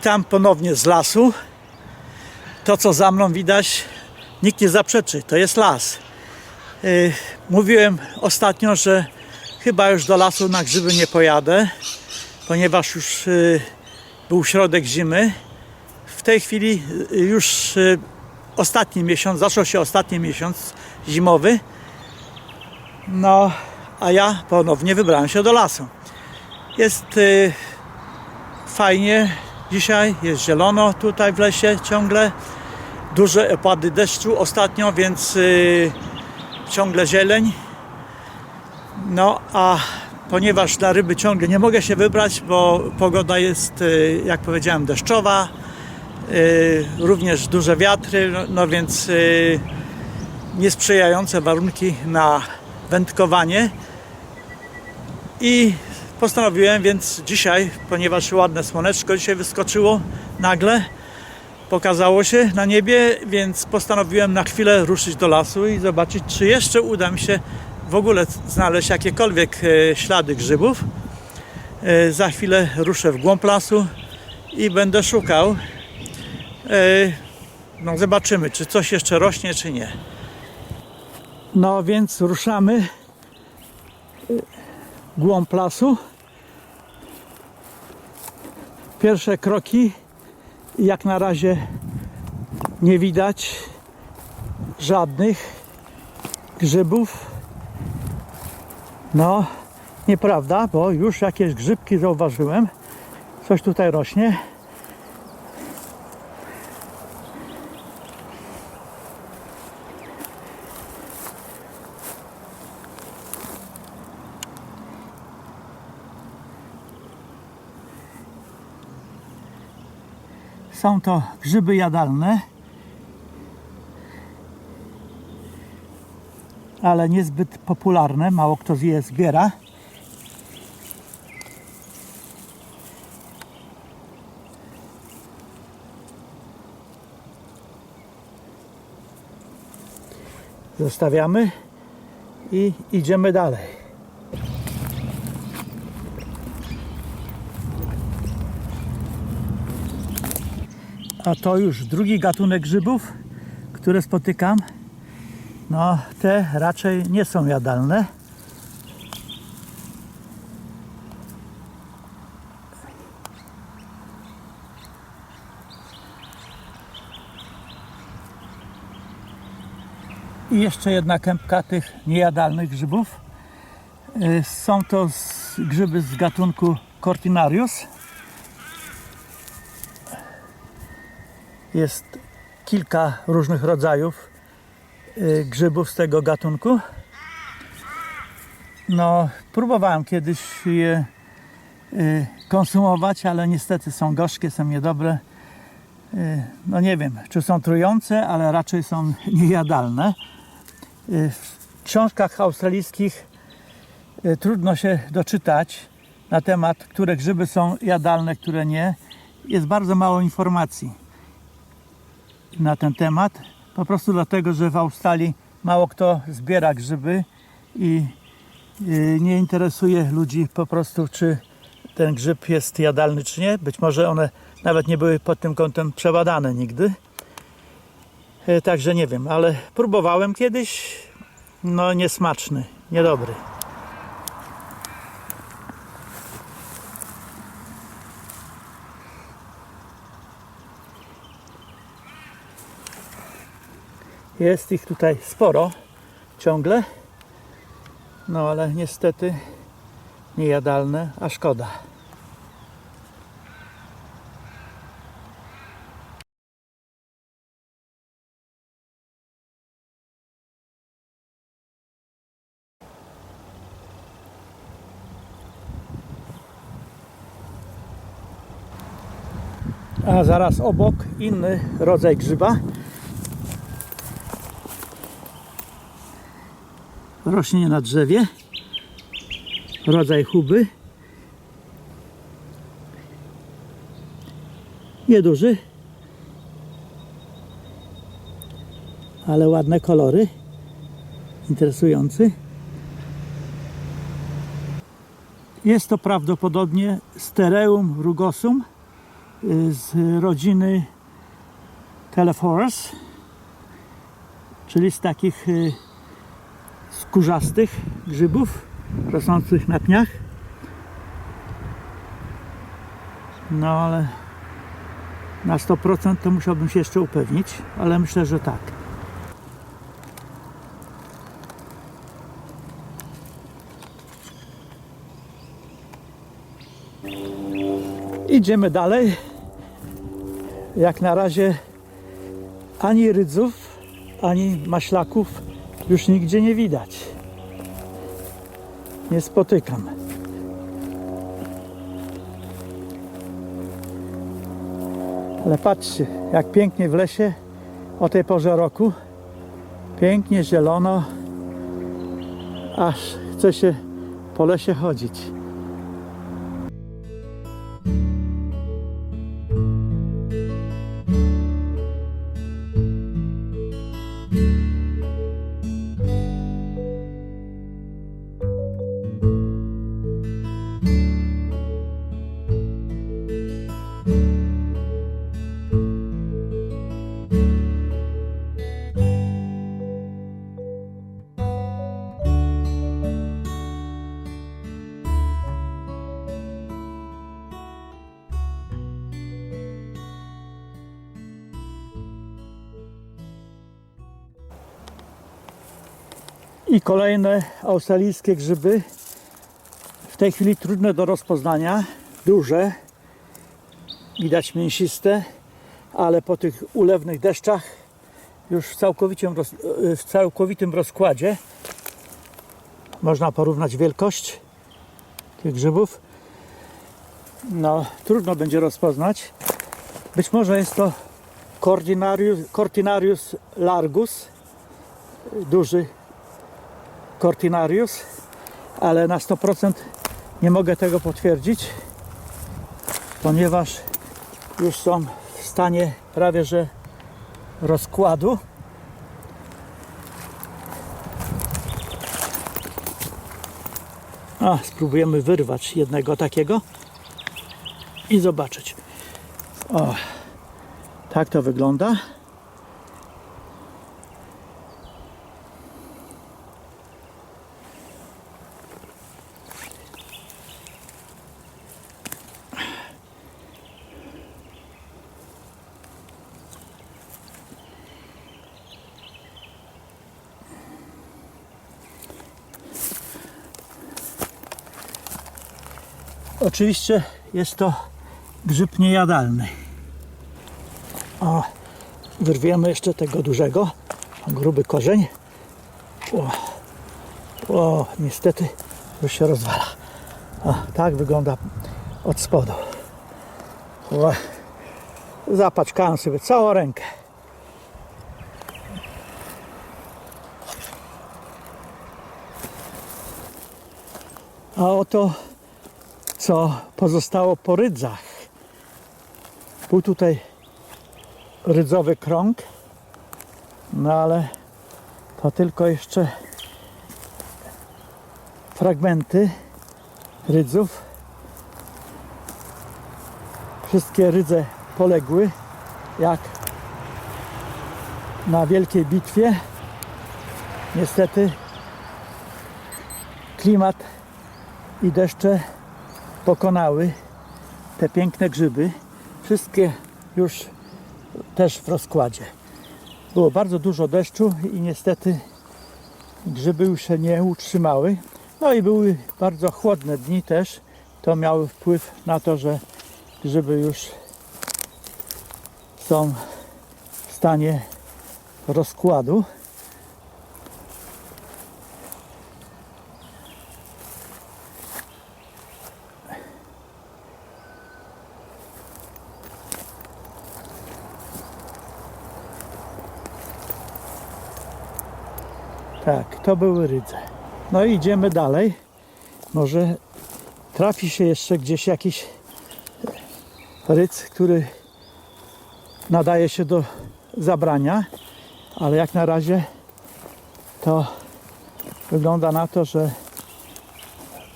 Witam ponownie z lasu. To, co za mną widać, nikt nie zaprzeczy. To jest las. Yy, Mówiłem ostatnio, że chyba już do lasu na grzyby nie pojadę, ponieważ już yy, był środek zimy. W tej chwili yy, już ostatni miesiąc, zaczął się ostatni miesiąc zimowy. No, a ja ponownie wybrałem się do lasu. Jest fajnie dzisiaj, jest zielono tutaj w lesie ciągle. Duże opady deszczu ostatnio, więc yy, ciągle zieleń. No a ponieważ dla ryby ciągle nie mogę się wybrać, bo pogoda jest, yy, jak powiedziałem, deszczowa, yy, również duże wiatry, no, no więc yy, niesprzyjające warunki na wędkowanie. I postanowiłem więc dzisiaj, ponieważ ładne słoneczko dzisiaj wyskoczyło nagle, pokazało się na niebie, więc postanowiłem na chwilę ruszyć do lasu i zobaczyć, czy jeszcze uda mi się w ogóle znaleźć jakiekolwiek e, ślady grzybów. E, Za chwilę ruszę w głąb lasu i będę szukał. E, No zobaczymy, czy coś jeszcze rośnie, czy nie. No więc ruszamy głąb lasu. Pierwsze kroki jak na razie nie widać żadnych grzybów. No, nieprawda, bo już jakieś grzybki zauważyłem. Coś tutaj rośnie. Są to grzyby jadalne, ale niezbyt popularne. Mało kto je zbiera. Zostawiamy i idziemy dalej. A to już drugi gatunek grzybów, które spotykam. No, te raczej nie są jadalne. I jeszcze jedna kępka tych niejadalnych grzybów. Y, Są to grzyby z gatunku Cortinarius. Jest kilka różnych rodzajów y, grzybów z tego gatunku. No, próbowałem kiedyś je y, konsumować, ale niestety są gorzkie, są niedobre. Y, No nie wiem, czy są trujące, ale raczej są niejadalne. W książkach australijskich trudno się doczytać na temat, które grzyby są jadalne, które nie. Jest bardzo mało informacji na ten temat. Po prostu dlatego, że w Australii mało kto zbiera grzyby i y, nie interesuje ludzi po prostu, czy ten grzyb jest jadalny, czy nie. Być może one nawet nie były pod tym kątem przebadane nigdy. Y, Także nie wiem, ale próbowałem kiedyś. No niesmaczny, niedobry. Jest ich tutaj sporo ciągle. No ale niestety niejadalne, a szkoda. A zaraz obok inny rodzaj grzyba. Rośnie na drzewie. Rodzaj huby. Nieduży. Ale ładne kolory. Interesujący. Jest to prawdopodobnie Stereum rugosum y, z rodziny Telephorus, czyli z takich y, skórzastych grzybów rosnących na pniach. No ale na 100% to musiałbym się jeszcze upewnić, ale myślę, że tak. Idziemy dalej. Jak na razie ani rydzów, ani maślaków już nigdzie nie widać. Nie spotykam. Ale patrzcie, jak pięknie w lesie o tej porze roku. Pięknie zielono, aż chce się po lesie chodzić. I kolejne australijskie grzyby. W tej chwili trudne do rozpoznania, duże, widać mięsiste, ale po tych ulewnych deszczach już w całkowitym, roz, w całkowitym rozkładzie można porównać wielkość tych grzybów. No, trudno będzie rozpoznać. Być może jest to Cortinarius, Cortinarius largus, duży Cortinarius, ale na 100% nie mogę tego potwierdzić, ponieważ już są w stanie prawie że rozkładu. A, spróbujemy wyrwać jednego takiego i zobaczyć. O, tak to wygląda. Oczywiście jest to grzyb niejadalny. O, wyrwiemy jeszcze tego dużego, gruby korzeń. O, o, niestety już się rozwala. O, tak wygląda od spodu. O, zapaczkałem sobie całą rękę. A oto co pozostało po rydzach. Był tutaj rydzowy krąg, no ale to tylko jeszcze fragmenty rydzów. Wszystkie rydze poległy, jak na wielkiej bitwie. Niestety klimat i deszcze pokonały te piękne grzyby. Wszystkie już też w rozkładzie. Było bardzo dużo deszczu i niestety grzyby już się nie utrzymały. No i były bardzo chłodne dni też. To miało wpływ na to, że grzyby już są w stanie rozkładu. Tak, to były rydze. No i idziemy dalej. Może trafi się jeszcze gdzieś jakiś rydz, który nadaje się do zabrania, ale jak na razie to wygląda na to, że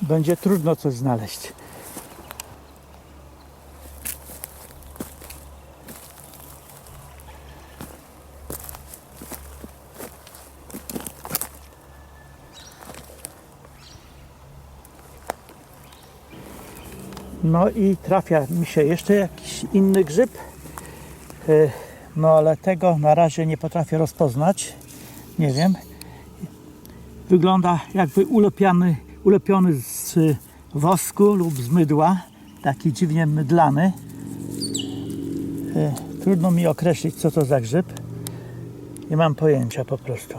będzie trudno coś znaleźć. No i trafia mi się jeszcze jakiś inny grzyb. Y, No ale tego na razie nie potrafię rozpoznać. Nie wiem. Wygląda jakby ulepiony, ulepiony z wosku lub z mydła. Taki dziwnie mydlany. Y, Trudno mi określić co to za grzyb. Nie mam pojęcia po prostu.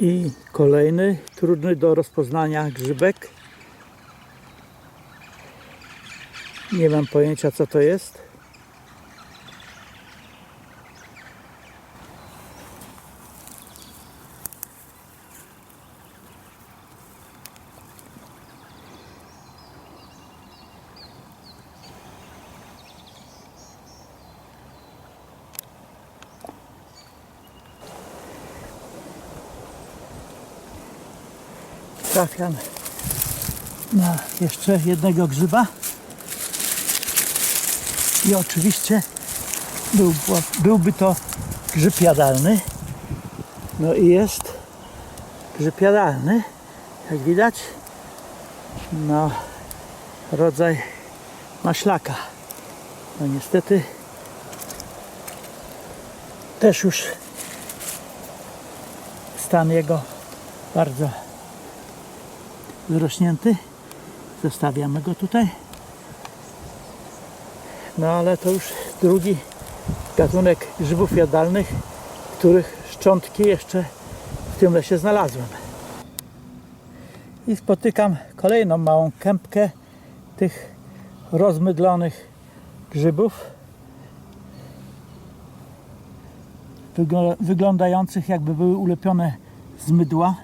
I kolejny trudny do rozpoznania grzybek. Nie mam pojęcia co to jest. Trafiam na jeszcze jednego grzyba. I oczywiście był, byłby to grzyb jadalny. No i jest grzyb jadalny, jak widać. No, rodzaj maślaka. No niestety też już stan jego bardzo wyrośnięty. Zostawiamy go tutaj. No ale to już drugi gatunek grzybów jadalnych, których szczątki jeszcze w tym lesie znalazłem. I spotykam kolejną małą kępkę tych rozmydlonych grzybów. Wygl- Wyglądających jakby były ulepione z mydła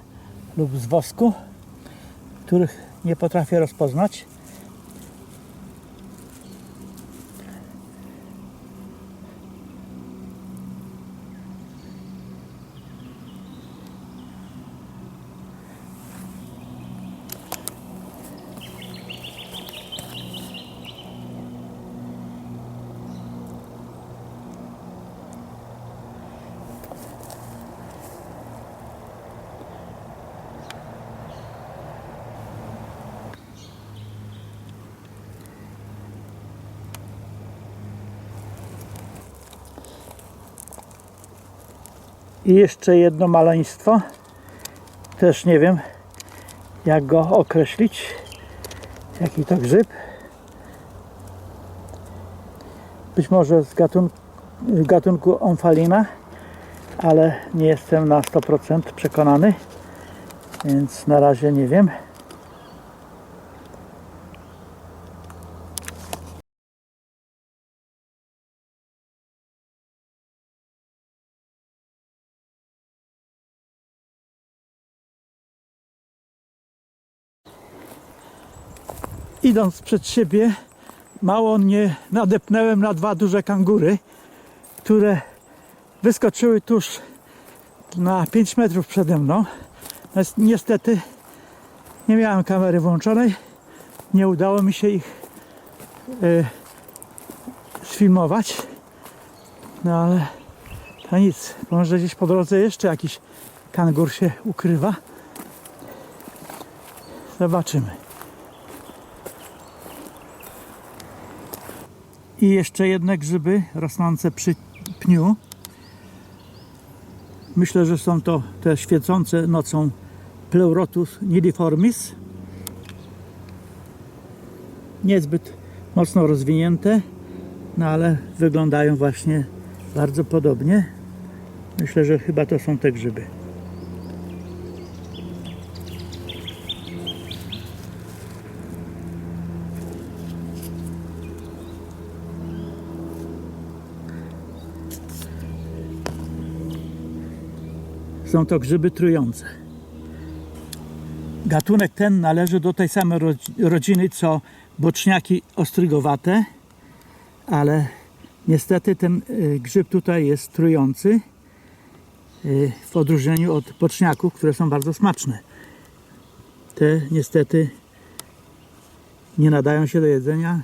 lub z wosku, których nie potrafię rozpoznać. I jeszcze jedno maleństwo. Też nie wiem, jak go określić. Jaki to grzyb. Być może z gatunku, gatunku ale nie jestem na 100% przekonany, więc na razie nie wiem. Idąc przed siebie, mało nie nadepnęłem na dwa duże kangury, które wyskoczyły tuż na 5 metrów przede mną. Niestety nie miałem kamery włączonej, nie udało mi się ich e, sfilmować. No ale to nic, może gdzieś po drodze jeszcze jakiś kangur się ukrywa. Zobaczymy. I jeszcze jedne grzyby rosnące przy pniu. Myślę, że są to te świecące nocą Pleurotus nidiformis. Niezbyt mocno rozwinięte, no ale wyglądają właśnie bardzo podobnie. Myślę, że chyba to są te grzyby. Są to grzyby trujące. Gatunek ten należy do tej samej rodzi- rodziny co boczniaki ostrygowate, ale niestety ten y, grzyb tutaj jest trujący y, w odróżnieniu od boczniaków, które są bardzo smaczne. te niestety nie nadają się do jedzenia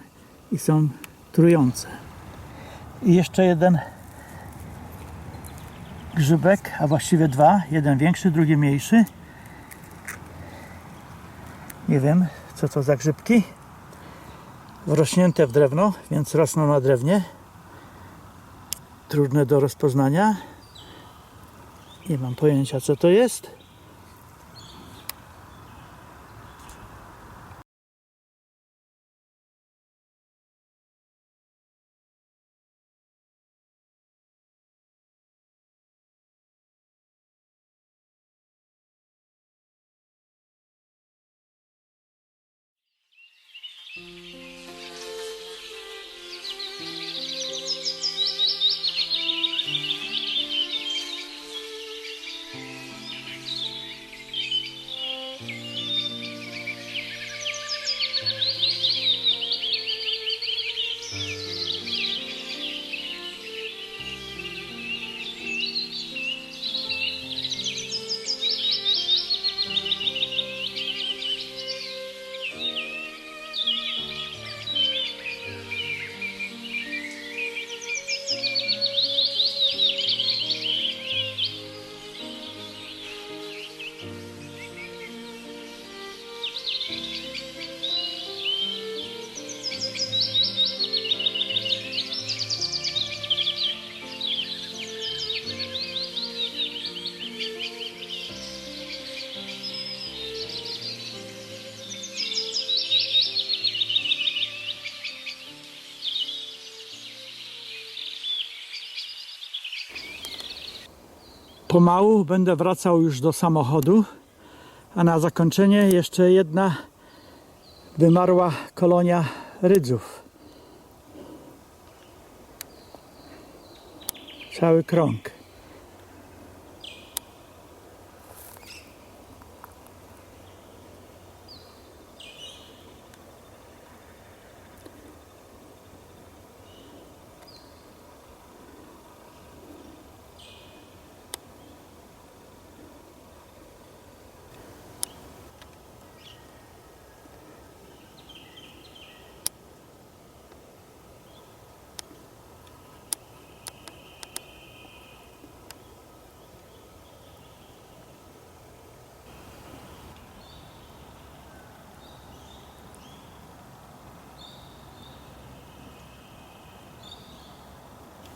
i są trujące. I jeszcze jeden grzybek, a właściwie dwa. Jeden większy, drugi mniejszy. Nie wiem, co to za grzybki. Wrośnięte w drewno, więc rosną na drewnie. Trudne do rozpoznania. Nie mam pojęcia, co to jest. Pomału będę wracał już do samochodu, a na zakończenie jeszcze jedna wymarła kolonia rydzów. Cały krąg.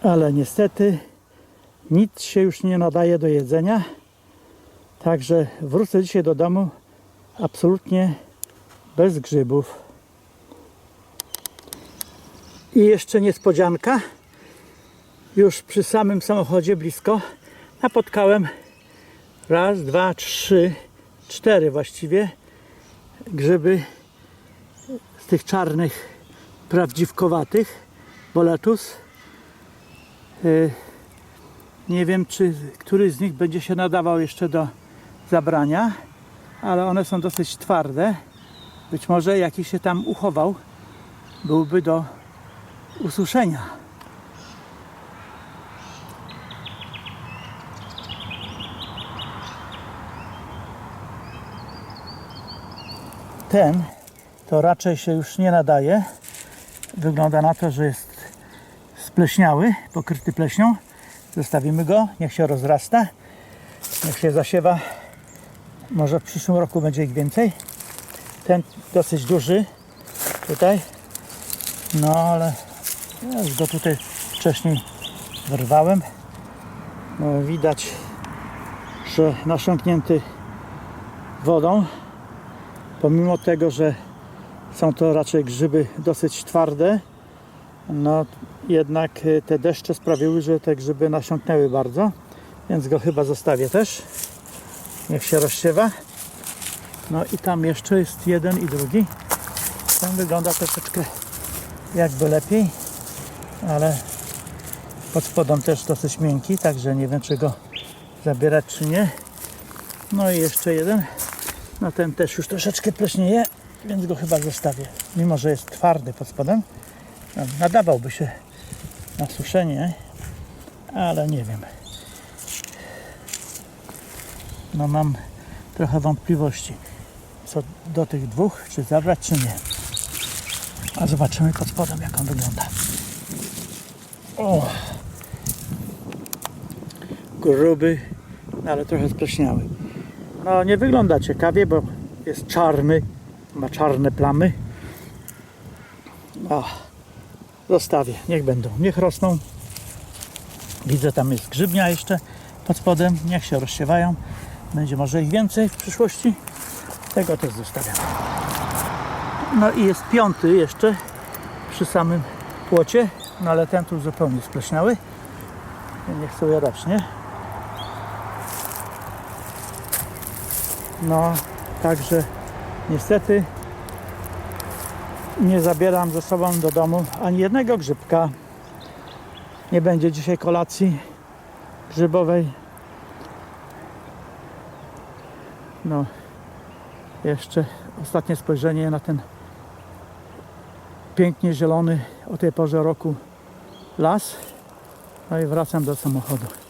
Ale niestety nic się już nie nadaje do jedzenia. Także wrócę dzisiaj do domu absolutnie bez grzybów. I jeszcze niespodzianka. Już przy samym samochodzie blisko napotkałem raz, dwa, trzy, cztery właściwie grzyby z tych czarnych, prawdziwkowatych, boletus. Y, Nie wiem, czy któryś z nich będzie się nadawał jeszcze do zabrania, ale one są dosyć twarde. Być może jakiś się tam uchował, byłby do ususzenia. Ten to raczej się już nie nadaje. Wygląda na to, że jest spleśniały, pokryty pleśnią. Zostawimy go, niech się rozrasta, niech się zasiewa. Może w przyszłym roku będzie ich więcej. Ten dosyć duży tutaj, no ale ja już go tutaj wcześniej wyrwałem. No, widać, że nasiąknięty wodą, pomimo tego, że są to raczej grzyby dosyć twarde, no jednak y, te deszcze sprawiły, że te grzyby nasiąknęły bardzo, więc go chyba zostawię też. Niech się rozsiewa. No i tam jeszcze jest jeden i drugi. Ten wygląda troszeczkę jakby lepiej, ale pod spodem też dosyć miękki, także nie wiem czy go zabierać czy nie. No i jeszcze jeden. No ten też już troszeczkę pleśnieje, więc go chyba zostawię. Mimo, że jest twardy pod spodem. Nadawałby się na suszenie, ale nie wiem. No mam trochę wątpliwości co do tych dwóch, czy zabrać, czy nie. A zobaczymy pod spodem, jak on wygląda. O! Gruby, no ale trochę spleśniały. No nie wygląda ciekawie, bo jest czarny, ma czarne plamy. O, zostawię, niech będą, niech rosną. Widzę, tam jest grzybnia jeszcze pod spodem, niech się rozsiewają. Będzie może ich więcej w przyszłości. Tego też zostawiam. No i jest piąty jeszcze przy samym płocie, no ale ten tu zupełnie spleśniały. Nie chcę jadać, nie? No, także niestety nie zabieram ze sobą do domu ani jednego grzybka. Nie będzie dzisiaj kolacji grzybowej. No, jeszcze ostatnie spojrzenie na ten pięknie zielony o tej porze roku las. No i wracam do samochodu.